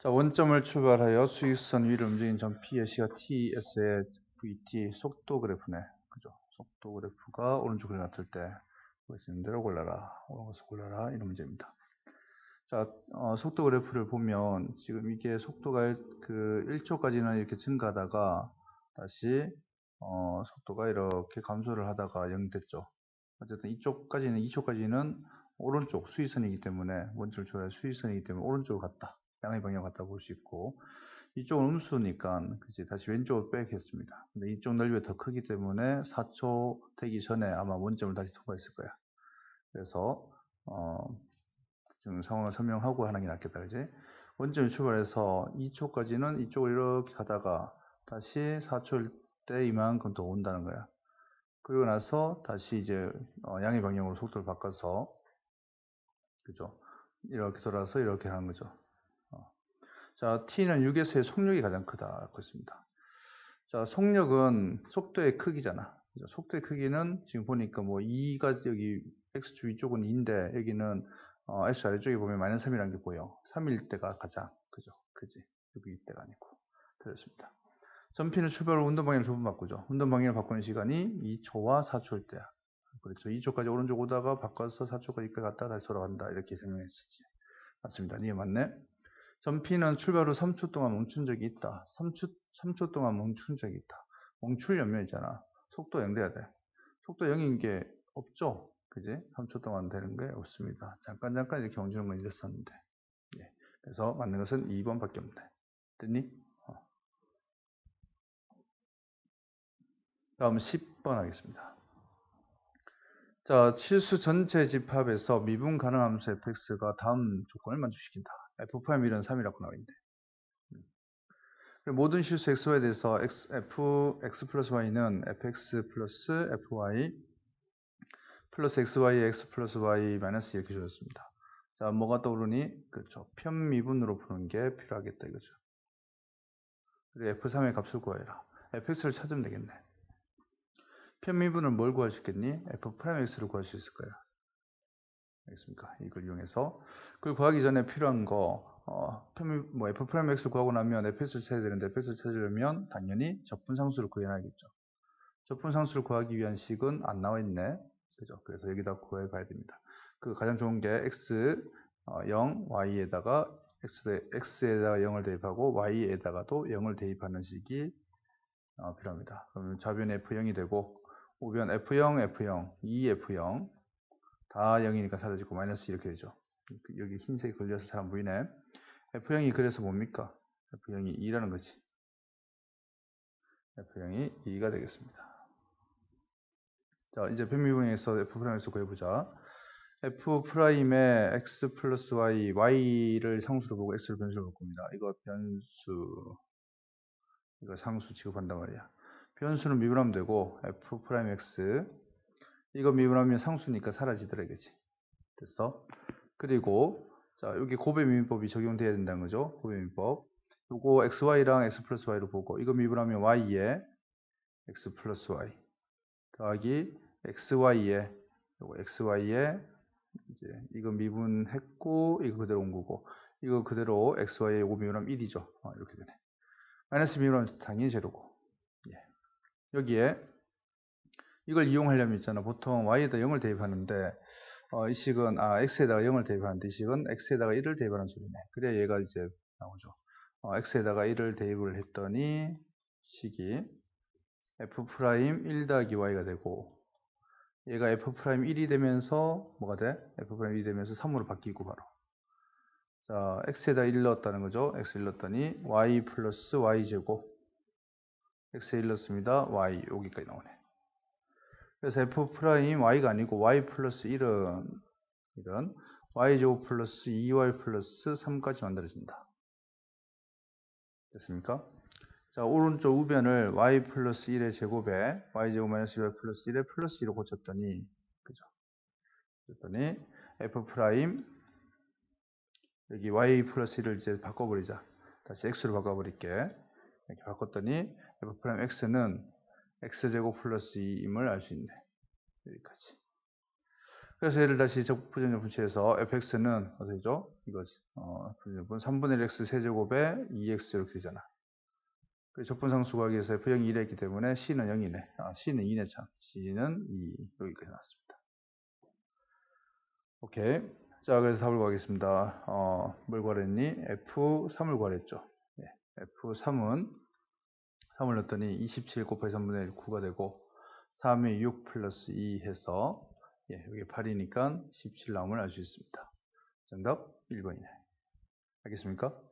자, 원점을 출발하여 수익선 위를 움직인 점 P의 시가 TS의 VT 속도 그래프네. 그죠? 속도 그래프가 오른쪽으로 같을 때 보여지는 대로 골라라. 오른 것을 골라라. 이런 문제입니다. 자, 어, 속도 그래프를 보면 지금 이게 속도가 그 1초까지는 이렇게 증가하다가 다시 어, 속도가 이렇게 감소를 하다가 0 됐죠. 어쨌든 이쪽까지는 2초까지는 오른쪽 수위선이기 때문에 원점 출발 수위선이기 때문에 오른쪽으로 갔다. 양의 방향 갔다 볼 수 있고 이쪽은 음수니까 그지 다시 왼쪽으로 빼겠습니다. 근데 이쪽 넓이가 더 크기 때문에 4초 되기 전에 아마 원점을 다시 통과했을 거야. 그래서 어, 지금 상황을 설명하고 하는 게 낫겠다, 그지? 원점 출발해서 2초까지는 이쪽을 이렇게 가다가 다시 4초일 때 이만큼 더 온다는 거야. 그리고 나서 다시 이제 어, 양의 방향으로 속도를 바꿔서 그죠? 이렇게 돌아서 이렇게 하는 거죠. 어. 자, t는 6에서의 속력이 가장 크다. 그렇습니다. 자, 속력은 속도의 크기잖아. 속도의 크기는 지금 보니까 뭐 2가 여기 x축 위쪽은 2인데 여기는 어, x 아래쪽에 보면 마이너스 3이라는 게 보여. 3일 때가 가장 그죠? 그지? 여기 이때가 아니고. 그렇습니다. 전피는 출발 후 운동 방향을 두 번 바꾸죠. 운동 방향을 바꾸는 시간이 2초와 4초일 때야. 그렇죠. 2초까지 오른쪽 오다가 바꿔서 4초까지 갔다 다시 돌아간다. 이렇게 설명했었지. 맞습니다. 니 맞네. 전피는 출발 후 3초 동안 멈춘 적이 있다. 3초, 3초 동안 멈춘 적이 있다. 멈추려면 있잖아. 속도 0 돼야 돼. 속도 0인 게 없죠. 그지? 3초 동안 되는 게 없습니다. 잠깐 잠깐 이렇게 멈추는 건 이랬었는데. 예. 그래서 맞는 것은 2번밖에 없네. 됐니? 어. 다음 10번 하겠습니다. 자, 실수 전체 집합에서 미분 가능 함수 fx가 다음 조건을 만족시킨다. F'1은 3이라고 나와 있네. 모든 실수 xy에 대해서 x, f, x 플러스 y는 fx 플러스 fy 플러스 xy, x 플러스 y 마이너스 이렇게 주어졌습니다. 자, 뭐가 떠오르니? 그렇죠. 편미분으로 푸는 게 필요하겠다 이거죠. 그리고 f3의 값을 구해라. fx를 찾으면 되겠네. 편미분을 뭘 구할 수 있겠니? f'x를 구할 수 있을 거야. 알겠습니까? 이걸 이용해서. 그걸 구하기 전에 필요한 거, 어, 뭐 f'x를 구하고 나면 fx를 찾아야 되는데 fx를 찾으려면 당연히 적분 상수를 구해놔야겠죠. 적분 상수를 구하기 위한 식은 안 나와 있네. 그죠? 그래서 여기다 구해 봐야 됩니다. 그 가장 좋은 게 x, 어, 0, y에다가 x, x에다가 0을 대입하고 y에다가도 0을 대입하는 식이 어, 필요합니다. 그러면 좌변 f0이 되고 우변 F0, F0, 2F0 다 0이니까 사라지고 마이너스 이렇게 되죠. 여기 흰색이 걸려서 잘 안 보이네. F0이 그래서 뭡니까? F0이 2라는 거지. F0이 2가 되겠습니다. 자, 이제 변미분에서 F'에서 구해보자. F'의 X 플러스 Y, Y를 상수로 보고 X를 변수로 볼 겁니다. 이거 변수, 이거 상수 취급한단 말이야. 변수는 미분하면 되고 f'x 이거 미분하면 상수니까 사라지더라 이거지. 됐어? 그리고 자 여기 고배 미분법이 적용돼야 된다는 거죠? 고배 미분법. 요거 xy랑 x 플러스 y로 보고 이거 미분하면 y에 x 플러스 y 더하기 xy에 요거 xy에 이제 이거 미분했고 이거 그대로 온 거고 이거 그대로 xy에 요거 미분하면 1이죠. 어, 이렇게 되네. 마이너스 미분하면 당연히 제로고. 여기에 이걸 이용하려면 있잖아. 보통 y에다 0을 대입하는데 어, 이 식은 아 x에다가 0을 대입하는데 이 식은 x에다가 1을 대입하는 소리네. 그래야 얘가 이제 나오죠. 어, x에다가 1을 대입을 했더니 식이 f' 1 더하기 y가 되고 얘가 f' 1이 되면서 뭐가 돼? f' 1이 되면서 3으로 바뀌고 바로 자 x에다 1 넣었다는 거죠. x 1 넣었더니 y 플러스 y제곱 x에 1 넣습니다. y 여기까지 나오네. 그래서 f 프라임 y가 아니고 y 플러스 1은 이런 y제곱 플러스 2y 플러스 3까지 만들어진다. 됐습니까? 자 오른쪽 우변을 y 플러스 1의 제곱에 y제곱 마이너스 2y 플러스 1의 플러스 2로 고쳤더니 그죠? 고쳤더니 f 프라임 여기 y 플러스 1을 이제 바꿔버리자. 다시 x로 바꿔버릴게. 이렇게 바꿨더니 f'x는 x제곱 플러스 2임을 알 수 있네. 여기까지. 그래서 얘를 다시 부정적 분치해서 fx는 어디죠? 이거지. 어, 부정분 3분의 1 x 세제곱에 2x 이렇게 되잖아. 그 적분상수 구하기 위해서 f0이 1에 있기 때문에 c는 0이네. 아, c는 2네 참. c는 2 여기까지 나왔습니다. 오케이. 자, 그래서 답을 구하겠습니다. 어, 뭘 구하랬니? F3을 구하랬죠. 예, F3은 3을 넣었더니 27 곱하기 3분의 1 9가 되고 3이 6 플러스 2 해서 예, 여기 8이니까 17 나옴을 알 수 있습니다. 정답 1번이네. 알겠습니까?